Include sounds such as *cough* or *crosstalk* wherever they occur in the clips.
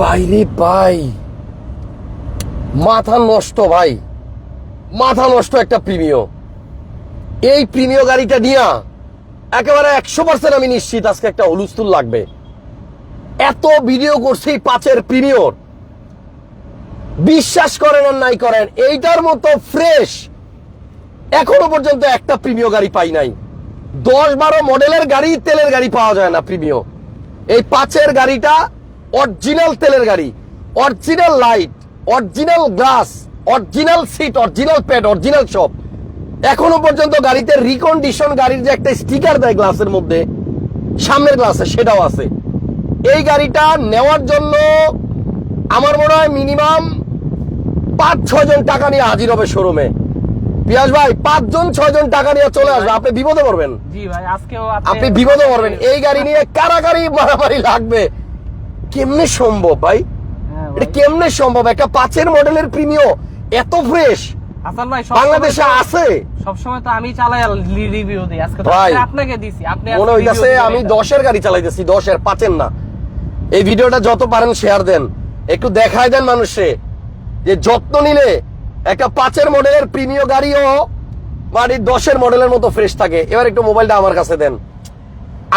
বাইরে ভাই মাথা নষ্ট ভাই। মাথা নষ্ট একটা প্রিমিয় এই প্রিমিয় গাড়িটা নিয়া একেবারে একশো পার্সেন্ট আমি নিশ্চিত আজকে একটা হুলুস্তুল লাগবে। এত ভিডিও করছি পাঁচের প্রিমিয়র বিশ্বাস করেন আর নাই করেন, এইটার মতো ফ্রেশ এখনও পর্যন্ত একটা প্রিমিয় গাড়ি পাই নাই। দশ বারো মডেলের গাড়ি, তেলের গাড়ি পাওয়া যায় না প্রিমিয় এই পাঁচের গাড়িটা অরিজিনাল তেলের গাড়ি original light original glass original seat original pad original সব। এখনও পর্যন্ত গাড়িতে রিকন্ডিশন গাড়ির যে একটা স্টিকার দেয় গ্লাসের মধ্যে সামনের গ্লাসে সেটাও আছে। এই গাড়িটা নেওয়ার জন্য আমার মনে হয় মিনিমাম পাঁচ ছয় জন টাকা নিয়ে হাজির হবে শোরুমে পিয়াস ভাই পাঁচজন ছয় জন টাকা নিয়ে চলে আসবে আপনি বিপদে পড়বেন। আপনি বিপদে পড়বেন। এই গাড়ি নিয়ে কারাগারি মারামারি লাগবে। কেমনে সম্ভব ভাই? হ্যাঁ এটা কেমনে সম্ভব? একটা পাঁচের মডেলের প্রিমিয় এত ফ্রেশ হাসান ভাই বাংলাদেশে আছে? সব তো আমি চালাই রিভিউ দিই। আজকে তো ভাই, আজকে আপনাকে দিছি আপনি মনে হইতাছে আমি দশের গাড়ি চালাইতেছি দশের পাঁচের না। এই ভিডিওটা যত পারেন শেয়ার দেন। একটু দেখায় দেন মানুষে যে যত্ন নিলে একটা পাঁচের মডেলের প্রিমিয় গাড়িও মানে দশের মডেলের মতো ফ্রেশ থাকে। এবার একটু মোবাইলটা আমার কাছে দেন।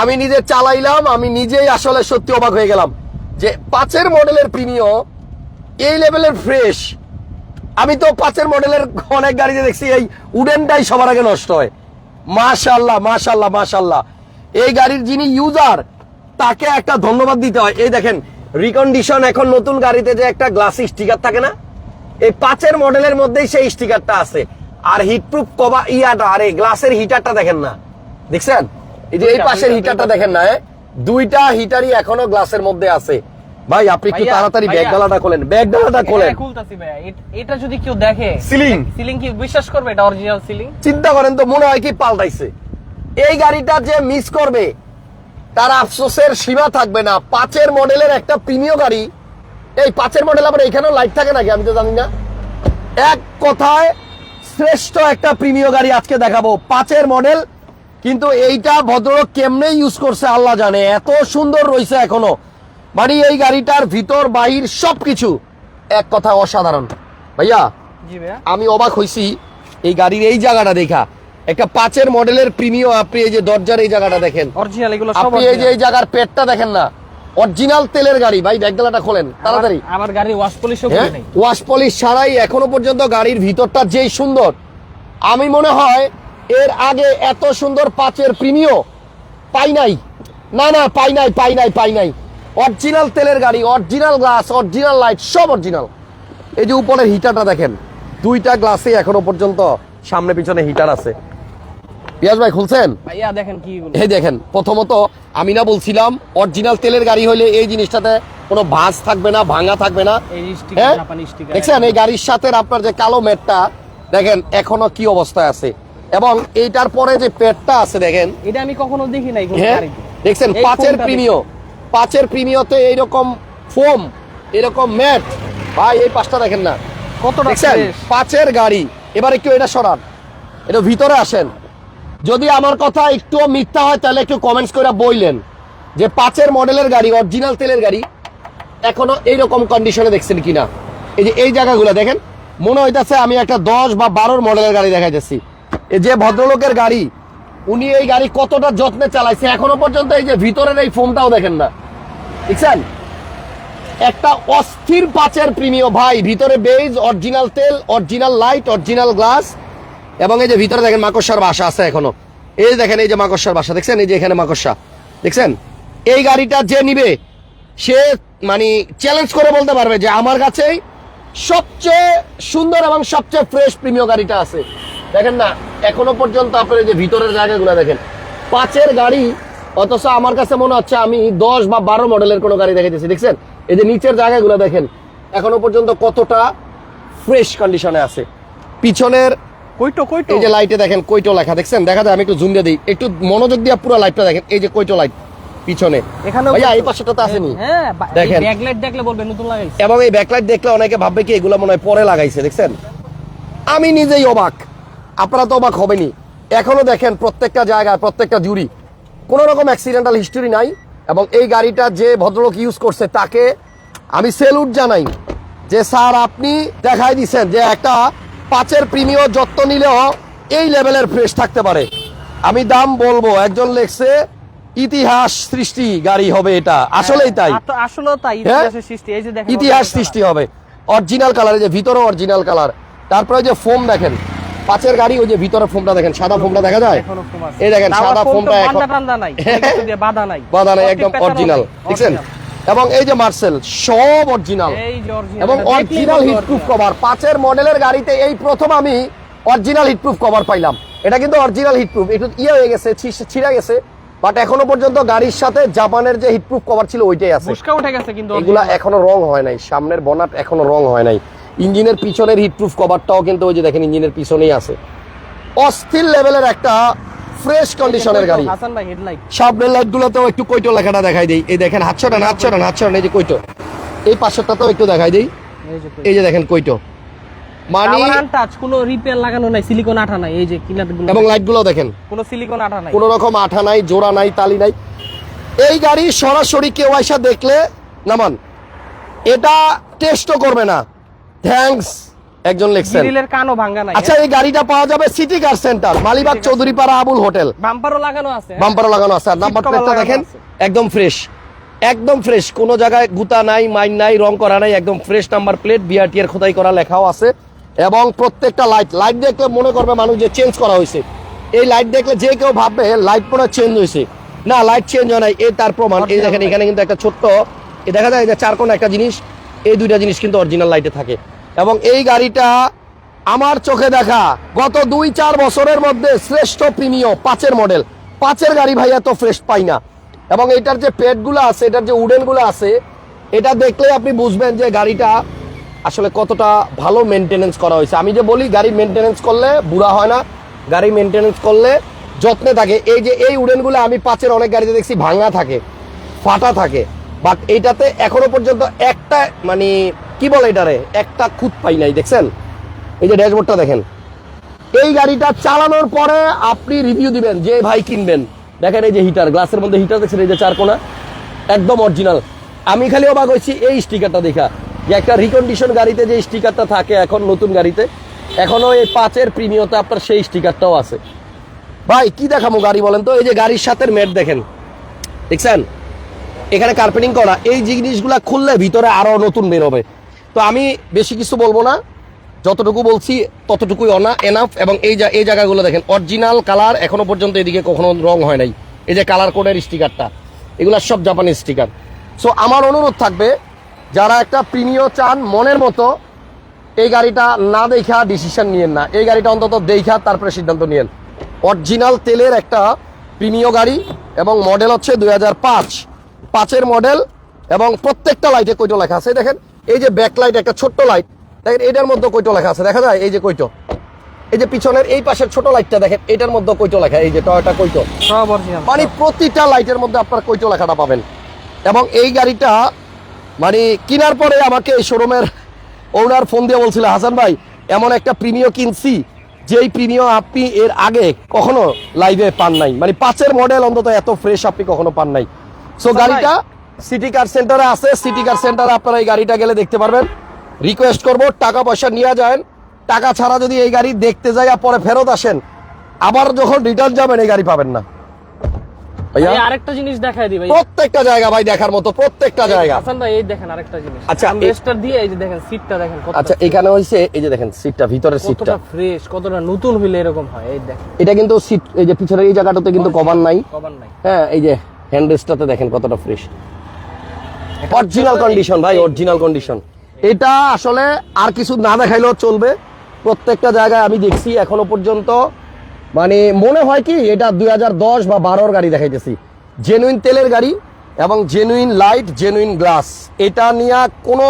আমি নিজে চালাইলাম আমি নিজেই আসলে সত্যি অবাক হয়ে গেলাম। যে পাঁচের মডেলের প্রিমিয় এই লেভেলের ফ্রেশ। আমি তো পাঁচের মডেলের অনেক গাড়িতে দেখছি এই উডেনটাই সবার আগে নষ্ট হয়। মাশাল্লাহ মাশাল্লাহ মাশাল্লাহ এই গাড়ির যিনি ইউজার তাকে একটা ধন্যবাদ দিতে হয়। এই দেখেন রিকন্ডিশন এখন নতুন গাড়িতে যে একটা গ্লাস স্টিকার থাকে না এই পাঁচের মডেলের মধ্যেই সেই স্টিকারটা আছে। আর হিটপ্রুফ কবা ইয়াটা আরে গ্লাসের হিটারটা দেখেন না। দেখছেন? এই যে এই পাশের হিটারটা দেখেন না এ? দুইটা হিটারই এখনও গ্লাসের মধ্যে আছে। ভাই আপনি একটু তাড়াতাড়ি ব্যাগ। ডালাটা খোলেন ব্যাগ ডালাটা খোলেন। খুলতাছি এট- এটা যদি কেউ দেখে সিলিং। সিলিং কি বিশ্বাস করবে এটা অরিজিনাল সিলিং? চিন্তা করেন তো মনে হয় কি পাল্টাইছে। এই গাড়িটা যে মিস করবে তার আফসোসের সীমা থাকবে না। পাঁচের মডেলের একটা প্রিমিয় গাড়ি। এই পাঁচের মডেল আবার এখানেও লাইট থাকে নাকি? আমি তো জানি না। এক কথায় শ্রেষ্ঠ একটা প্রিমিয় গাড়ি আজকে দেখাবো। পাঁচের মডেল কিন্তু এইটা ভদ্রলোক কেমনে ইউজ করছে আল্লাহ জানে। এত সুন্দর রয়েছে এখনও। মানে এই গাড়িটার ভিতর বাহির সবকিছু এক কথা অসাধারণ। ভাইয়া আমি অবাক হইছি এই গাড়ির এই জায়গাটা দেখা। একটা পাঁচের মডেলের প্রিমিয় আপনি এই যে দরজার এই জায়গাটা দেখেন। অরিজিনাল এগুলো সব আপনি এই যে এই জায়গার পেটটা দেখেন না। অরিজিনাল তেলের গাড়ি। ভাই ব্যাগডালাটা খোলেন তাড়াতাড়ি। আমার- গাড়ি ওয়াশ পলিশও করে নেই। ওয়াশ পলিশ ছাড়াই এখনও পর্যন্ত গাড়ির ভিতরটা যেই সুন্দর। আমি মনে হয় এর আগে এত সুন্দর পাঁচের প্রিমিয় পাই নাই। না না পাই নাই পাই নাই পাই নাই। অরিজিনাল তেলের গাড়ি অরিজিনাল গ্লাস অরিজিনাল লাইট সব অরিজিনাল এই যে উপরের হিটারটা দেখেন দুইটা গ্লাসে এখনও পর্যন্ত সামনে পিছনে হিটার আছে। পিয়াজ ভাই খুলছেন? ভাইয়া দেখেন কি এই দেখেন প্রথমত আমি না বলছিলাম অরিজিনাল তেলের গাড়ি হলে এই জিনিসটাতে কোনো ভাঁজ থাকবে না ভাঙা থাকবে না। হ্যাঁ? দেখছেন? এই গাড়ির সাথে আপনার যে কালো মেটটা দেখেন এখনও কি অবস্থায় আছে। এবং এইটার পরে যে পেটটা আছে দেখেন এটা আমি কখনো দেখি নাই হ্যাঁ দেখছেন পাঁচের প্রিমিয় পাঁচের প্রিমিয়তে এইরকম ফোম এরকম ম্যাট। ভাই এই পাঁচটা দেখেন না। কতটা দেখছেন পাঁচের গাড়ি। এবার একটু এটা সরান। এটা ভিতরে আসেন। যদি আমার কথা একটু মিথ্যা হয় তাহলে একটু কমেন্টস করে বললেন যে পাঁচের মডেলের গাড়ি অরিজিনাল তেলের গাড়ি এখনও এইরকম কন্ডিশনে দেখছেন কিনা? এই যে এই জায়গাগুলো দেখেন মনে হইতাছে আমি একটা দশ বা বারোর মডেলের গাড়ি দেখাইতেছি। যে ভদ্রলোকের গাড়ি, উনি এই গাড়ি কতটা যত্নে চালাইছে এখনও পর্যন্ত এই যে ভিতরের এই ফোনটাও দেখেন না। দেখছেন? একটা অস্থির পাঁচের প্রিমিয় ভাই, ভিতরে বেজ, অরিজিনাল তেল, অরিজিনাল লাইট, অরিজিনাল গ্লাস এবং এই যে ভিতরে দেখেন মাকড়সার বাসা আছে এখনও। এই দেখেন এই যে মাকড়সার বাসা, দেখছেন? এই যে এখানে মাকড়সা। দেখছেন? এই গাড়িটা যে নিবে, সে মানে চ্যালেঞ্জ করে বলতে পারবে যে আমার কাছেই সবচেয়ে সুন্দর এবং সবচেয়ে ফ্রেশ প্রিমিয় গাড়িটা আছে। দেখেন না? এখনও পর্যন্ত আপনার যে ভিতরের জায়গাগুলো দেখেন পাঁচের গাড়ি অথচ আমার কাছে মনে হচ্ছে আমি দশ বা বারো মডেলের কোনো গাড়ি দেখাইতেছি দেখছেন? এই যে নিচের জায়গাগুলো দেখেন এখনও পর্যন্ত কতটা ফ্রেশ কন্ডিশনে আছে। পিছনের কইটো কইটো? এই যে লাইটে দেখেন কৈটো লেখা দেখছেন? দেখা যায় আমি একটু জুম দিয়ে দিই একটু মনোযোগ দিয়ে পুরো লাইটটা দেখেন এই যে কৈটো লাইট পিছনে। এখানেও ভাইয়া এই পাশেটা তো আসেনি? হ্যাঁ দেখেন। ব্যাকলাইট দেখলে বলবে নতুন লাগাইছে। এবং এই ব্যাকলাইট দেখলে অনেকে ভাববে কি এগুলো মনে হয় পরে লাগাইছে দেখছেন? আমি নিজেই অবাক। আপনারা তো অবাক হবেনি এখনও দেখেন প্রত্যেকটা জায়গায় প্রত্যেকটা জুড়ি। কোনো রকম অ্যাক্সিডেন্টাল হিস্টোরি নাই এবং এই গাড়িটা যে ভদ্রলোক ইউজ করছে তাকে আমি সেলুট জানাই যে স্যার আপনি দেখাই দিছেন যে একটা পাঁচের প্রিমিয় যত্ন নিলেও এই লেভেলের ফ্রেশ থাকতে পারে। আমি দাম বলব একজন লেখছে ইতিহাস সৃষ্টি গাড়ি হবে এটা। আসলেই তাই। আসলে তাই হ্যাঁ? ইতিহাস সৃষ্টি হবে। অরিজিনাল কালার যে ভিতরে অরিজিনাল কালার তারপরে যে ফোম দেখেন পাঁচের গাড়ি ওই যে ভিতরে ফোমটা দেখেন সাদা ফোমটা দেখা যায়। এই দেখেন সাদা ফোমটা বাধা নাই। বাধা *laughs* নাই একদম অরিজিনাল দেখছেন? এবং এই যে মার্সেল সব অরিজিনাল এবং অরিজিনাল হিটপ্রুফ কভার পাঁচের মডেলের গাড়িতে এই প্রথম আমি অরিজিনাল হিটপ্রুফ কভার পাইলাম। এটা কিন্তু অরিজিনাল হিটপ্রুফ একটু ইয়ে হয়ে গেছে ছিঁড়ে গেছে বাট এখনও পর্যন্ত গাড়ির সাথে জাপানের যে হিটপ্রুফ কভার ছিল ওইটাই আছে। উঠে গেছে কিন্তু এগুলা এখনও রং হয় নাই সামনের বনাট এখনও রং হয় নাই। ইঞ্জিনের পিছনের হিটপ্রুফ কভারটাও কিন্তু ওই যে দেখেন ইঞ্জিনের পিছনেই আছে। অস্থির লেভেলের একটা ফ্রেশ কন্ডিশনের গাড়ি। সামনের লাইট গুলোতেও একটু কৈটো লেখাটা দেখাই দিই। এই দেখেন হাত ছড়ান হাত ছড়ান হাত ছড়ান এই যে কৈটো এই পাশেরটাতেও একটু দেখাই দিই। এই যে দেখেন কৈটো মানে টাচ কোনো রিপেয়ার লাগানো নাই সিলিকন আঠা নাই এই যে গুলো। এবং লাইটগুলো দেখেন। কোনো সিলিকন আঠা নাই। কোনো রকম আঠা নাই জোড়া নাই তালি নাই। এই গাড়ি সরাসরি কেউ আইসা দেখলে নামান এটা টেস্টও করবে না। থ্যাঙ্কস একজন লেখছেন। গ্রিলের কানও ভাঙা নাই আচ্ছা এই গাড়িটা পাওয়া যাবে city car centre Malibagh Chowdhurypara Abul hotel. বাম্পারও লাগানো আছে হ্যাঁ? বাম্পারও লাগানো আছে। আর নাম্বার প্লেটটা দেখেন একদম ফ্রেশ একদম ফ্রেশ কোনো জায়গায় গুতা নাই মাইন নাই রং করা নাই একদম ফ্রেশ নাম্বার প্লেট বিআরটি এর খোদাই করা লেখাও আছে। এবং প্রত্যেকটা লাইট লাইট দেখলে মনে করবে মানুষ যে চেঞ্জ করা হয়েছে। এই লাইট দেখলে যে কেউ ভাববে লাইট মনে চেঞ্জ হয়েছে। না লাইট চেঞ্জ হয় নাই এই তার প্রমাণ। এই দেখেন এখানে কিন্তু একটা ছোট্ট এ দেখা যায় যে চার কোন একটা জিনিস এই দুইটা জিনিস কিন্তু অরিজিনাল লাইটে থাকে। এবং এই গাড়িটা আমার চোখে দেখা। গত দুই চার বছরের মধ্যে শ্রেষ্ঠ প্রিমিয় পাঁচের মডেল। পাঁচের গাড়ি ভাই এত ফ্রেশ পাই না। এবং এটার যে পেটগুলো আছে, এটার যে উডেনগুলো আছে, এটা দেখলে আপনি বুঝবেন যে গাড়িটা আসলে কতটা ভালো মেনটেনেন্স করা হয়েছে। আমি যে বলি, গাড়ি মেনটেনেন্স করলে বুড়া হয় না। গাড়ি মেনটেনেন্স করলে যত্নে থাকে। এই যে এই উডেনগুলো আমি পাঁচের অনেক গাড়িতে দেখছি ভাঙা থাকে, ফাটা থাকে। বাট এইটাতে এখনও পর্যন্ত একটা মানে কি বলে এটারে? একটা খুঁত পাই নাই, দেখছেন? এই যে ড্যাশবোর্ডটা দেখেন। এই গাড়িটা চালানোর পরে আপনি রিভিউ দিবেন, যে ভাই কিনবেন। দেখেন এই যে হিটার গ্লাসের মধ্যে হিটার দেখছেন, এই যে চার কোনা। একদম অরিজিনাল আমি খালি অবাক হয়েছি এই স্টিকারটা দেখা। যে একটা রিকন্ডিশন গাড়িতে যে স্টিকারটা থাকে এখন নতুন গাড়িতে, এখনও এই পাঁচের প্রিমিয়তে আপনার সেই স্টিকারটাও আছে। ভাই, কি দেখাবো গাড়ি বলেন তো? এই যে গাড়ির সাথে মেট দেখেন। দেখছেন? এখানে কার্পেটিং করা। এই জিনিসগুলা খুললে ভিতরে আরও নতুন বেরোবে তো আমি বেশি কিছু বলব না। যতটুকু বলছি, ততটুকুই অনা এনাফ এবং এই এই জায়গাগুলো দেখেন অরিজিনাল কালার এখনও পর্যন্ত এদিকে কখনো রং হয় নাই। এই যে কালার কোডের স্টিকারটা এগুলো সব জাপানি স্টিকার সো আমার অনুরোধ থাকবে, যারা একটা প্রিমিয় চান, মনের মতো এই গাড়িটা না দেখা ডিসিশন নিয়েন না। এই গাড়িটা অন্তত দেখা, তারপরে সিদ্ধান্ত নিয়েন। অরিজিনাল তেলের একটা প্রিমিয় গাড়ি এবং মডেল হচ্ছে দুই হাজার পাঁচ। পাঁচের মডেল এবং প্রত্যেকটা লাইটে কইটো লেখা আছে দেখেন? এই যে ব্যাক লাইট একটা ছোট্ট লাইট দেখেন এটার মধ্যে কইটো লেখা আছে? দেখা যায়? এই যে কইটো এই যে পিছনের এই পাশের ছোট লাইটটা দেখেন এটার মধ্যে কইটো লেখা? এই যে টয়টা কইটো মানে প্রতিটা লাইটের মধ্যে আপনার কৈটো লেখাটা পাবেন? এবং এই গাড়িটা মানে কেনার পরে আমাকে এই শোরুমের ওনার ফোন দিয়ে বলছিল হাসান ভাই এমন একটা প্রিমিয় কিনছি যেই প্রিমিয় আপনি এর আগে কখনো লাইভে পান নাই। মানে পাঁচের মডেল অন্তত এত ফ্রেশ আপনি কখনো পান নাই। সো গাড়িটা সিটি কার সেন্টারে আছে সিটি কার সেন্টারে আপনারা এই গাড়িটা গেলে দেখতে পারবেন। রিকোয়েস্ট করব টাকা পয়সা নিয়ে যান। টাকা ছাড়া যদি এই গাড়ি দেখতে যাই আর পরে ফেরত আসেন আবার যখন রিটার্ন যাবেন এই গাড়ি পাবেন না। আরেকটা জিনিস দেখাই দিই ভাই। প্রত্যেকটা জায়গা ভাই দেখার মতো প্রত্যেকটা জায়গা। হাসান ভাই এই দেখেন আরেকটা জিনিস। আচ্ছা, রেস্টার দিয়ে এই যে দেখেন সিটটা দেখেন কতটা আচ্ছা এখানে হইছে এই যে দেখেন সিটটা ভিতরের সিটটা কতটা ফ্রেশ কতটা নতুন হইলে এরকম হয় এই দেখেন। এটা কিন্তু সিট এই যে পিছনের এই জায়গাটাতে কিন্তু কভার নাই। কভার নাই। হ্যাঁ এই যে হ্যান্ড রেস্টটাতে দেখেন কতটা ফ্রেশ অরিজিনাল কন্ডিশন ভাই অরিজিনাল কন্ডিশন এটা আসলে আর কিছু না দেখাইলেও চলবে। প্রত্যেকটা জায়গায় আমি দেখছি এখনও পর্যন্ত। মানে মনে হয় কি, এটা দু হাজার দশ বা বারোর গাড়ি দেখাইতেছি। জেনুইন তেলের গাড়ি এবং জেনুইন লাইট জেনুইন গ্লাস এটা নিয়ে কোনো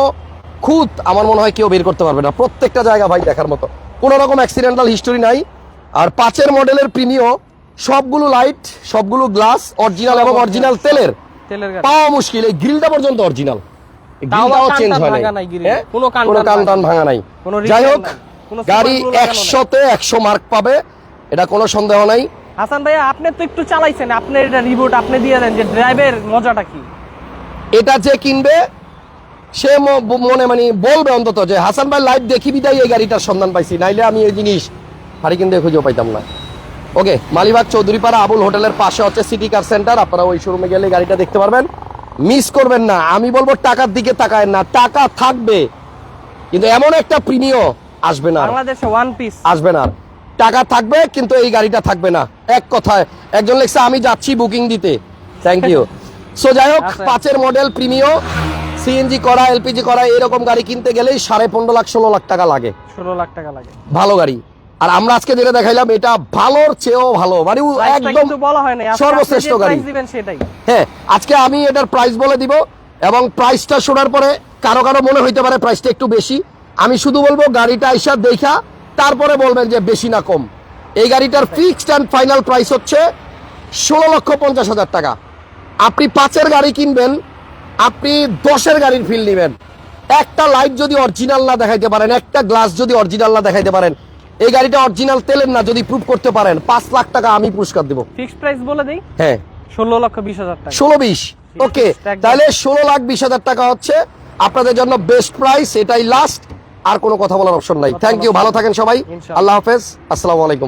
খুঁত আমার মনে হয় কেউ বের করতে পারবে না। প্রত্যেকটা জায়গা ভাই দেখার মতো। কোনো রকম অ্যাক্সিডেন্টাল হিস্টোরি নাই। আর পাঁচের মডেলের প্রিমিও সবগুলো লাইট সবগুলো গ্লাস অরিজিনাল এবং অরিজিনাল তেলের। পাওয়া মুশকিল এই গ্রিলটা পর্যন্ত অরিজিনাল গ্রিলটাও চেঞ্জ হয় নাই। নাই grill। কোনো কান টান ভাঙা নাই। যাই হোক গাড়ি superglue লাগানো নাই। একশোতে একশো মার্ক পাবে এটা কোনো সন্দেহ নাই। হাসান ভাই আপনি তো একটু চালাইছেন। আপনি এটা রিপোর্ট আপনি দিয়ে দেন যে ড্রাইভের মজাটা কি? এটা যে কিনবে সে মনে মানে বলবে অন্তত যে হাসান ভাই লাইভ দেখি বিদায় এই গাড়িটার সন্ধান পাইছি। নাইলে আমি এই জিনিস হারি কিন্তু খুঁজেও পাইতাম না। ওকে মালিবাগ চৌধুরীপাড়া আবুল হোটেলের পাশে হচ্ছে সিটি কার সেন্টার আপনারা ওই শোরুমে গেলে গাড়িটা দেখতে পারবেন। মিস করবেন না। আমি বলব টাকার দিকে তাকায় না। টাকা থাকবে কিন্তু এমন একটা প্রিমিয় আসবে না বাংলাদেশে ওয়ান পিস আসবে না টাকা থাকবে কিন্তু এই গাড়িটা থাকবে না। এক কথায় একজন লেখছে আমি যাচ্ছি বুকিং দিতে। থ্যাংক ইউ সো যাই হোক আচ্ছা। পাঁচের মডেল প্রিমিয় সিএনজি করা এলপিজি করা এরকম গাড়ি কিনতে গেলেই সাড়ে পনেরো লাখ ষোলো লাখ টাকা লাগে। ষোলো লাখ টাকা লাগে। ভালো গাড়ি। আর আমরা আজকে যেটা দেখাইলাম এটা ভালোর চেয়েও ভালো। মানে একদম সর্বশ্রেষ্ঠ গাড়ি। হ্যাঁ আজকে আমি এটার প্রাইস বলে দিব এবং প্রাইসটা শোনার পরে কারও কারও মনে হইতে পারে প্রাইসটা একটু বেশি। আমি শুধু বলব গাড়িটা আইসা দেখা তারপরে বলবেন যে বেশি না কম। এই গাড়িটার ফিক্সড অ্যান্ড ফাইনাল প্রাইস হচ্ছে ষোলো লক্ষ পঞ্চাশ হাজার টাকা। আপনি পাঁচের গাড়ি কিনবেন আপনি দশের গাড়ির ফিল নেবেন। একটা লাইট যদি অরিজিনাল না দেখাইতে পারেন একটা গ্লাস যদি অরিজিনাল না দেখাইতে পারেন এই গাড়িটা অরিজিনাল তেলের না যদি প্রুফ করতে পারেন পাঁচ লাখ টাকা আমি পুরস্কার দেবো। ফিক্সড প্রাইস বলে দেই? হ্যাঁ। ষোলো লক্ষ বিশ হাজার টাকা। ষোলো বিশ ওকে। তাহলে ষোলো লাখ বিশ হাজার টাকা হচ্ছে আপনাদের জন্য বেস্ট প্রাইস এটাই লাস্ট আর কোনো কথা বলার অপশন নাই। থ্যাংক ইউ ভালো থাকেন সবাই। আল্লাহ হাফেজ। আসসালামু আলাইকুম।